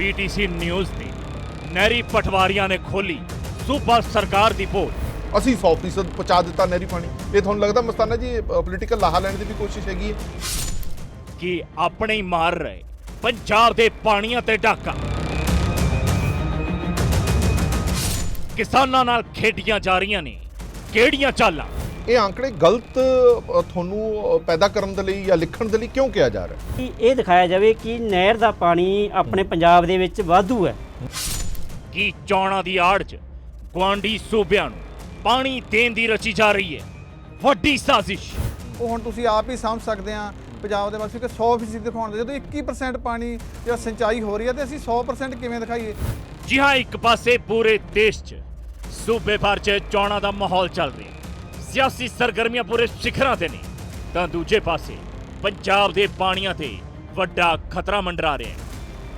PTC news ਨੇ ਨਹਿਰੀ ਪਟਵਾਰੀਆਂ ਨੇ ਖੋਲੀ। ਸੂਬਾ ਸਰਕਾਰ ਦੀ ਪੋਲ। ਅਸੀਂ 100% ਪਹੁੰਚਾ ਦਿੱਤਾ ਨਹਿਰੀ ਪਾਣੀ। ਇਹ ਤੁਹਾਨੂੰ ਲੱਗਦਾ ਮਸਤਾਨਾ ਜੀ ਪੋਲੀਟੀਕਲ ਲਾਹਾ ਲੈਣ ਦੀ ਵੀ ਕੋਸ਼ਿਸ਼ ਹੈਗੀ ਹੈ? ਕਿ ਆਪਣੇ ਹੀ ਮਾਰ ਰਹੇ ਪੰਜਾਬ ਦੇ ਪਾਣੀਆਂ ਤੇ ਡਾਕਾ। ਕਿਸਾਨਾਂ ਨਾਲ ਖੇਡੀਆਂ ਜਾ ਰਹੀਆਂ ਨੇ। ਕਿਹੜੀਆਂ ਚਾਲਾਂ? ਇਹ ਆંકੜੇ ਗਲਤ ਤੁਹਾਨੂੰ ਪੈਦਾ ਕਰਨ ਦੇ ਲਈ ਜਾਂ ਲਿਖਣ ਦੇ ਲਈ ਕਿਉਂ ਕਿਹਾ ਜਾ ਰਿਹਾ? ਹੈ ਕਿ ਇਹ ਦਿਖਾਇਆ ਜਾਵੇ ਕਿ ਨਹਿਰ ਦਾ ਪਾਣੀ ਆਪਣੇ ਪੰਜਾਬ ਦੇ ਵਿੱਚ ਵਾਧੂ ਹੈ। ਕੀ ਚੌਣਾ ਦੀ ਆੜ 'ਚ ਗੁਆਂਢੀ ਸੂਬਿਆਂ ਨੂੰ ਪਾਣੀ ਦੇਣ ਦੀ ਰਚੀ ਜਾ ਰਹੀ ਹੈ? ਵੱਡੀ ਸਾਜ਼ਿਸ਼। ਉਹ ਹੁਣ ਤੁਸੀਂ ਆਪ ਹੀ ਸਮਝ ਸਕਦੇ ਆ ਪੰਜਾਬ ਦੇ ਵਾਸੀ ਕਿ 100% ਦਿਖਾਉਣ ਦੇ ਜਦੋਂ 21% ਪਾਣੀ ਜਿਹੜਾ ਸਿੰਚਾਈ ਹੋ ਰਹੀ ਹੈ ਤੇ ਅਸੀਂ 100% ਕਿਵੇਂ ਦਿਖਾਈਏ? ਜੀ ਹਾਂ ਇੱਕ ਪਾਸੇ ਪੂਰੇ ਦੇਸ਼ 'ਚ ਸੂਬੇ ਭਰ 'ਚ ਚੋਣਾਂ ਦਾ ਮਾਹੌਲ ਚੱਲ ਰਿਹਾ। ਸਿਆਸੀ ਸਰਗਰਮੀਆਂ ਪੂਰੇ ਸਿਖਰਾਂ ਤੇ ਨੇ। ਤਾਂ ਦੂਜੇ ਪਾਸੇ, ਪੰਜਾਬ ਦੇ ਪਾਣੀਆਂ ਤੇ ਵੱਡਾ ਖਤਰਾ ਮੰਡਰਾ ਰਿਹਾ ਹੈ।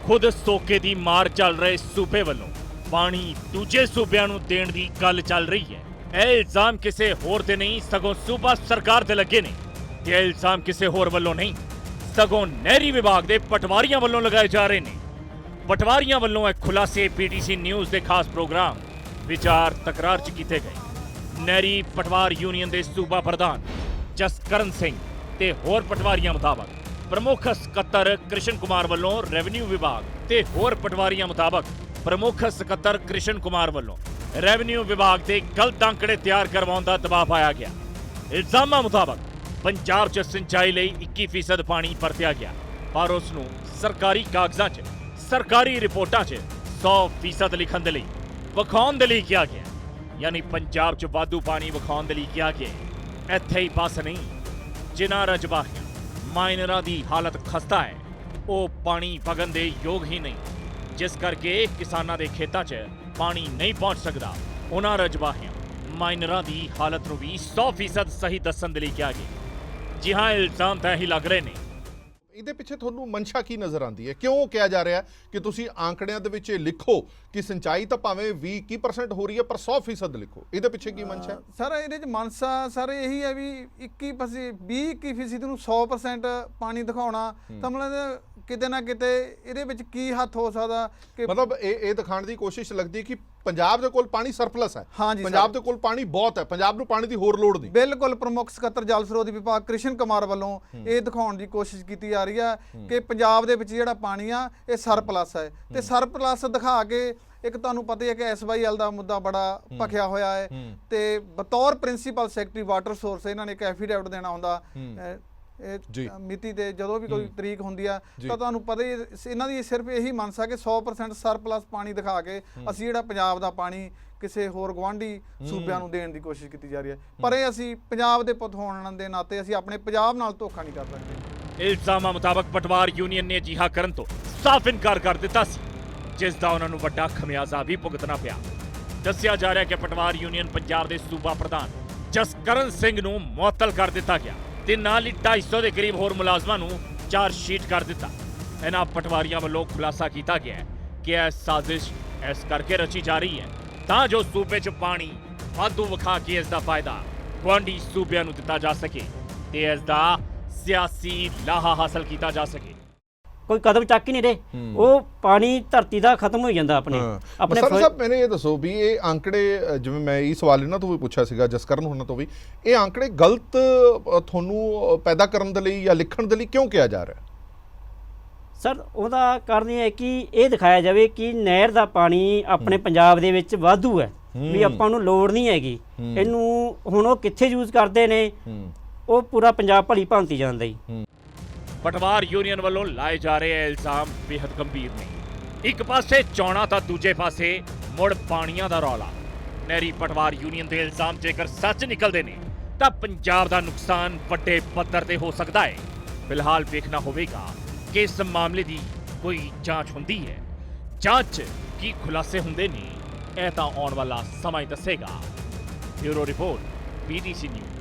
ਖੁਦ ਸੋਕੇ ਦੀ ਮਾਰ ਚੱਲ ਰਹੇ ਸੂਬੇ ਵੱਲੋਂ ਪਾਣੀ ਦੂਜੇ ਸੂਬਿਆਂ ਨੂੰ ਦੇਣ ਦੀ ਗੱਲ ਚੱਲ ਰਹੀ ਹੈ। ਇਹ ਇਲਜ਼ਾਮ ਕਿਸੇ ਹੋਰ ਤੇ ਨਹੀਂ, ਸਗੋਂ ਸੂਬਾ ਸਰਕਾਰ ਤੇ ਲੱਗੇ ਨੇ। ਤੇ ਇਹ ਇਲਜ਼ਾਮ ਕਿਸੇ ਹੋਰ ਵੱਲੋਂ ਨਹੀਂ, ਸਗੋਂ ਨਹਿਰੀ ਵਿਭਾਗ ਦੇ ਪਟਵਾਰੀਆਂ ਵੱਲੋਂ ਲਗਾਏ ਜਾ ਰਹੇ ਨੇ। ਪਟਵਾਰੀਆਂ ਵੱਲੋਂ ਇਹ ਖੁਲਾਸੇ ਪੀਟੀਸੀ ਨਿਊਜ਼ ਦੇ ਖਾਸ ਪ੍ਰੋਗਰਾਮ ਵਿਚਾਰ ਤਕਰਾਰ ਚ ਕੀਤੇ ਗਏ। ਨਹਿਰੀ ਪਟਵਾਰ ਯੂਨੀਅਨ ਦੇ ਸੂਬਾ ਪ੍ਰਧਾਨ ਜਸਕਰਨ ਸਿੰਘ ਤੇ ਹੋਰ ਪਟਵਾਰੀਆਂ ਮੁਤਾਬਕ ਪ੍ਰਮੁੱਖ ਸਕੱਤਰ ਕ੍ਰਿਸ਼ਨ ਕੁਮਾਰ ਵੱਲੋਂ ਰੈਵਨਿਊ ਵਿਭਾਗ ਤੇ ਹੋਰ ਪਟਵਾਰੀਆਂ ਮੁਤਾਬਕ ਪ੍ਰਮੁੱਖ ਸਕੱਤਰ ਕ੍ਰਿਸ਼ਨ ਕੁਮਾਰ ਵੱਲੋਂ ਰੈਵਨਿਊ ਵਿਭਾਗ ਤੇ ਗਲਤ ਅੰਕੜੇ ਤਿਆਰ ਕਰਵਾਉਣ ਦਾ ਦਬਾਅ ਪਾਇਆ ਗਿਆ। ਇਲਜ਼ਾਮਾਂ ਮੁਤਾਬਕ ਪੰਜਾਬ 'ਚ ਸਿੰਚਾਈ ਲਈ 21% ਪਾਣੀ ਵਰਤਿਆ ਗਿਆ, ਪਰ ਉਸ ਨੂੰ ਸਰਕਾਰੀ ਕਾਗਜ਼ਾਂ 'ਚ, ਸਰਕਾਰੀ ਰਿਪੋਰਟਾਂ 'ਚ 100% ਲਿਖਣ ਦੇ ਲਈ ਵਿਖਾਉਣ ਦੇ ਲਈ ਕਿਹਾ ਗਿਆ। ਯਾਨੀ ਪੰਜਾਬ 'ਚ ਵਾਧੂ ਪਾਣੀ ਵਿਖਾਉਣ ਦੇ ਲਈ ਕਿਹਾ ਗਿਆ ਇੱਥੇ ਹੀ ਬਸ ਨਹੀਂ, ਜਿਨ੍ਹਾਂ ਰਜਬਾਹੀਆਂ ਮਾਈਨਰਾਂ ਦੀ ਹਾਲਤ ਖਸਤਾ ਹੈ, ਉਹ ਪਾਣੀ ਵਗਣ ਦੇ ਯੋਗ ਹੀ ਨਹੀਂ। ਜਿਸ ਕਰਕੇ ਕਿਸਾਨਾਂ ਦੇ ਖੇਤਾਂ 'ਚ ਪਾਣੀ ਨਹੀਂ ਪਹੁੰਚ ਸਕਦਾ। ਉਹਨਾਂ ਰਜਬਾਹੀਆਂ ਮਾਈਨਰਾਂ ਦੀ ਹਾਲਤ ਨੂੰ ਵੀ 100% ਸਹੀ ਦੱਸਣ ਦੇ ਲਈ ਕਿਹਾ ਗਿਆ ਜੀ ਹਾਂ, ਇਲਜ਼ਾਮ ਤਾਂ ਹੀ ਲੱਗ ਰਹੇ ਨੇ ਇਹਦੇ ਪਿੱਛੇ ਤੁਹਾਨੂੰ ਮਨਸ਼ਾ ਕੀ ਨਜ਼ਰ ਆਉਂਦੀ ਹੈ? ਕਿਉਂ ਕਿਹਾ ਜਾ ਰਿਹਾ ਕਿ ਤੁਸੀਂ ਆંકੜਿਆਂ ਦੇ ਵਿੱਚ ਇਹ ਲਿਖੋ ਕਿ ਸਿੰਚਾਈ ਤਾਂ ਭਾਵੇਂ 20 21% ਹੋ ਰਹੀ ਹੈ, ਪਰ 100% ਲਿਖੋ। ਇਹਦੇ ਪਿੱਛੇ ਕੀ ਮਨਸ਼ਾ ਸਰ ਇਹਦੇ ਚ ਮਨਸਾ ਸਰ ਇਹੀ ਹੈ ਵੀ 21 ਫਸੀ 20 21 ਫੀਸਦੀ ਨੂੰ 100% ਪਾਣੀ ਦਿਖਾਉਣਾ ਤਾਂ ਮਤਲਬ ਕਿਤੇ ਨਾ ਕਿਤੇ ਇਹਦੇ ਵਿੱਚ ਕੀ ਹੱਥ ਹੋ ਸਕਦਾ ਕਿ ਮਤਲਬ ਇਹ ਇਹ ਦਿਖਾਉਣ ਦੀ ਕੋਸ਼ਿਸ਼ ਲੱਗਦੀ ਕਿ ਪੰਜਾਬ ਦੇ ਕੋਲ ਪਾਣੀ ਸਰਪਲਸ ਹੈ। ਹਾਂਜੀ, ਪੰਜਾਬ। ਦੇ ਕੋਲ ਪਾਣੀ ਬਹੁਤ ਹੈ। ਪੰਜਾਬ ਨੂੰ ਪਾਣੀ ਦੀ ਹੋਰ ਲੋੜ ਨਹੀਂ। ਬਿਲਕੁਲ ਪ੍ਰਮੁੱਖ ਸਕੱਤਰ ਜਲ ਸਰੋਤ ਵਿਭਾਗ ਕ੍ਰਿਸ਼ਨ ਕੁਮਾਰ ਵੱਲੋਂ ਇਹ ਦਿਖਾਉਣ ਦੀ ਕੋਸ਼ਿਸ਼ ਕੀਤੀ ਜਾ ਰਹੀ ਹੈ। ਕਿ ਪੰਜਾਬ ਦੇ ਵਿੱਚ ਜਿਹੜਾ ਪਾਣੀ ਆ ਇਹ ਸਰਪਲਸ ਹੈ। ਤੇ ਸਰਪਲਸ ਦਿਖਾ ਕੇ ਇੱਕ ਤੁਹਾਨੂੰ ਪਤਾ ਹੀ ਹੈ ਕਿ ਐਸਵਾਈਐਲ ਦਾ ਮੁੱਦਾ ਬੜਾ ਭਖਿਆ ਹੋਇਆ ਹੈ। ਤੇ ਬਤੌਰ ਪ੍ਰਿੰਸੀਪਲ ਸੈਕਟਰੀ ਵਾਟਰ ਸੋਰਸ ਇਹਨਾਂ ਨੇ ਇੱਕ ਐਫੀਡੇਵਿਟ ਦੇਣਾ ਹੁੰਦਾ। ਮਿਤੀ ਤੇ ਜਦੋਂ ਵੀ ਕੋਈ ਤਰੀਕ ਹੁੰਦੀ ਆ ਤਾਂ ਤੁਹਾਨੂੰ ਪਤਾ ਹੀ ਇਹਨਾਂ ਦੀ ਸਿਰਫ ਇਹੀ ਮਨਸਾ ਕਿ 100% ਸਰਪਲਸ ਪਾਣੀ ਦਿਖਾ ਕੇ ਅਸੀਂ ਜਿਹੜਾ ਪੰਜਾਬ ਦਾ ਪਾਣੀ ਕਿਸੇ ਹੋਰ ਗਵਾਂਢੀ ਸੂਬਿਆਂ ਨੂੰ ਦੇਣ ਦੀ ਕੋਸ਼ਿਸ਼ ਕੀਤੀ ਜਾ ਰਹੀ ਹੈ। ਪਰ ਇਹ ਅਸੀਂ ਪੰਜਾਬ ਦੇ ਪੁੱਤ ਹੋਣ ਦੇ ਨਾਤੇ ਅਸੀਂ ਆਪਣੇ ਪੰਜਾਬ ਨਾਲ ਧੋਖਾ ਨਹੀਂ ਕਰ ਸਕਦੇ। ਇਲਜ਼ਾਮਾਂ ਮੁਤਾਬਕ ਪਟਵਾਰ ਯੂਨੀਅਨ ਨੇ ਅਜਿਹਾ ਕਰਨ ਤੋਂ ਸਾਫ਼ ਇਨਕਾਰ ਕਰ ਦਿੱਤਾ ਸੀ ਜਿਸ ਦਾ ਉਹਨਾਂ ਨੂੰ ਵੱਡਾ ਖਮਿਆਜ਼ਾ ਵੀ ਭੁਗਤਣਾ ਪਿਆ। ਦੱਸਿਆ ਜਾ ਰਿਹਾ ਕਿ ਪਟਵਾਰ ਯੂਨੀਅਨ ਪੰਜਾਬ ਦੇ ਸੂਬਾ ਪ੍ਰਧਾਨ ਜਸਕਰਨ ਸਿੰਘ ਨੂੰ ਮੁਅੱਤਲ ਕਰ ਦਿੱਤਾ ਗਿਆ। ਤੇ ਨਾਲ ਹੀ 250 ਦੇ ਕਰੀਬ ਹੋਰ ਮੁਲਾਜ਼ਮਾਂ ਨੂੰ ਚਾਰਜ ਸ਼ੀਟ ਕਰ ਦਿੱਤਾ। ਇਹਨਾਂ ਪਟਵਾਰੀਆਂ ਵੱਲੋਂ ਖੁਲਾਸਾ ਕੀਤਾ ਗਿਆ ਹੈ ਕਿ ਇਹ ਸਾਜ਼ਿਸ਼ ਇਸ ਕਰਕੇ ਰਚੀ ਜਾ ਰਹੀ ਹੈ ਤਾਂ ਜੋ ਸੂਬੇ 'ਚ ਪਾਣੀ ਵਾਧੂ ਵਿਖਾ ਕੇ ਇਸ ਦਾ ਫਾਇਦਾ ਗੁਆਂਢੀ ਸੂਬਿਆਂ ਨੂੰ ਦਿੱਤਾ ਜਾ ਸਕੇ ਤੇ ਇਸ ਦਾ ਸਿਆਸੀ ਲਾਹਾ ਹਾਸਲ ਕੀਤਾ ਜਾ ਸਕੇ। ਕੋਈ ਕਦਮ ਚੱਕ ਹੀ ਨਹੀਂ ਰਹੇ। ਉਹ ਪਾਣੀ ਧਰਤੀ ਦਾ ਖਤਮ ਹੋ ਜਾਂਦਾ ਆਪਣੇ ਆਪਣੇ ਸਰ ਸਾਹਿਬ ਮੈਨੂੰ ਇਹ ਦੱਸੋ ਵੀ ਇਹ ਆંકੜੇ ਜਿਵੇਂ ਮੈਂ ਇਹ ਸਵਾਲ ਇਹਨਾਂ ਤੋਂ ਵੀ ਪੁੱਛਿਆ ਸੀਗਾ ਜਸਕਰਨ ਹੁਣਾਂ ਤੋਂ ਵੀ ਇਹ ਆંકੜੇ ਗਲਤ ਤੁਹਾਨੂੰ ਪੈਦਾ ਕਰਨ ਦੇ ਲਈ ਜਾਂ ਲਿਖਣ ਦੇ ਲਈ ਕਿਉਂ ਕਿਹਾ ਜਾ ਰਿਹਾ? ਹੈ ਸਰ ਉਹਦਾ ਕਾਰਨ ਇਹ ਹੈ ਕਿ ਇਹ ਦਿਖਾਇਆ ਜਾਵੇ ਕਿ ਨਹਿਰ ਦਾ ਪਾਣੀ ਆਪਣੇ ਪੰਜਾਬ ਦੇ ਵਿੱਚ ਵਾਧੂ ਹੈ। ਵੀ ਆਪਾਂ ਨੂੰ ਲੋੜ ਨਹੀਂ ਹੈਗੀ। ਇਹਨੂੰ ਹੁਣ ਉਹ ਕਿੱਥੇ ਯੂਜ਼ ਕਰਦੇ ਨੇ? ਉਹ ਪੂਰਾ ਪੰਜਾਬ ਭਲੀ ਭਾਂਤੀ ਜਾਂਦਾ ਜੀ। ਪਟਵਾਰ ਯੂਨੀਅਨ ਵੱਲੋਂ ਲਾਏ ਜਾ ਰਹੇ ਇਲਜ਼ਾਮ ਬੇहद ਗੰਭੀਰ ਨੇ। ਇੱਕ ਪਾਸੇ ਚੌਣਾ ਤਾਂ ਦੂਜੇ ਪਾਸੇ ਮੁੜ ਪਾਣੀਆਂ ਦਾ ਰੌਲਾ। ਨਹਿਰੀ ਪਟਵਾਰ ਯੂਨੀਅਨ ਦੇ ਇਲਜ਼ਾਮ ਜੇਕਰ ਸੱਚ ਨਿਕਲਦੇ ਨੇ, ਤਾਂ ਪੰਜਾਬ ਦਾ ਨੁਕਸਾਨ ਵੱਡੇ ਪੱਧਰ ਤੇ ਹੋ ਸਕਦਾ ਹੈ। ਫਿਲਹਾਲ ਵੇਖਣਾ ਹੋਵੇਗਾ ਕਿ ਇਸ ਮਾਮਲੇ ਦੀ ਕੋਈ ਜਾਂਚ ਹੁੰਦੀ ਹੈ। ਜਾਂਚ 'ਚ ਕੀ ਖੁਲਾਸੇ ਹੁੰਦੇ ਨੇ, ਇਹ ਤਾਂ ਆਉਣ ਵਾਲਾ ਸਮਾਂ ਹੀ ਦੱਸੇਗਾ। Bureau report PTC news.